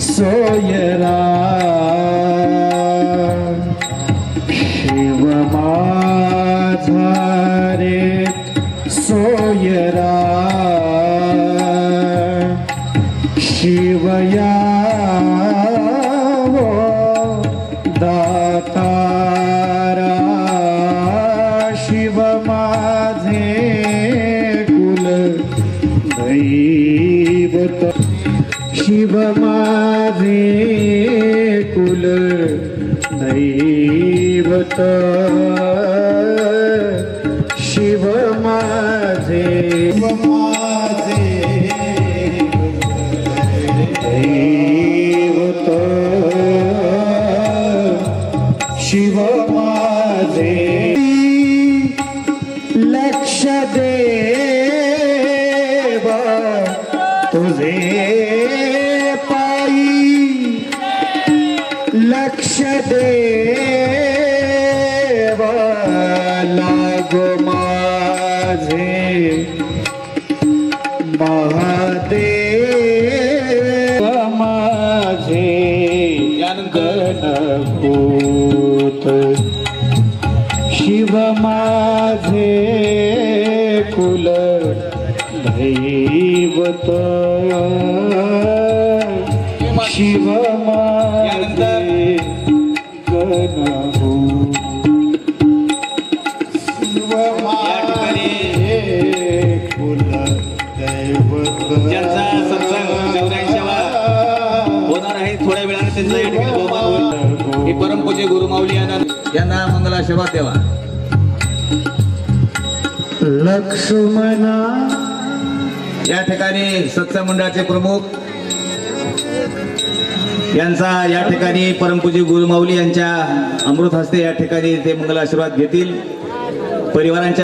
सोयरा। शिव माझा रे सोयरा शिवया दातारा। शिव माझे कुल दैवत। शिव माझे कुल दैवत शिव माझे शिव माझे दैवत शिव माझे लक्ष देव. तुझे महादेव माझे गणभूत शिव माझे कुल दैवत. शिव माझे हे परमपूज्य गुरुमाऊली यांना यांना मंगलाशीर्वाद द्यावा लक्ष्मणा. या ठिकाणी सत्संग मंडळाचे प्रमुख यांचा या ठिकाणी परमपूजी गुरुमाऊली यांच्या अमृत हस्ते या ठिकाणी ते मंगल आशीर्वाद घेतील. परिवारांच्या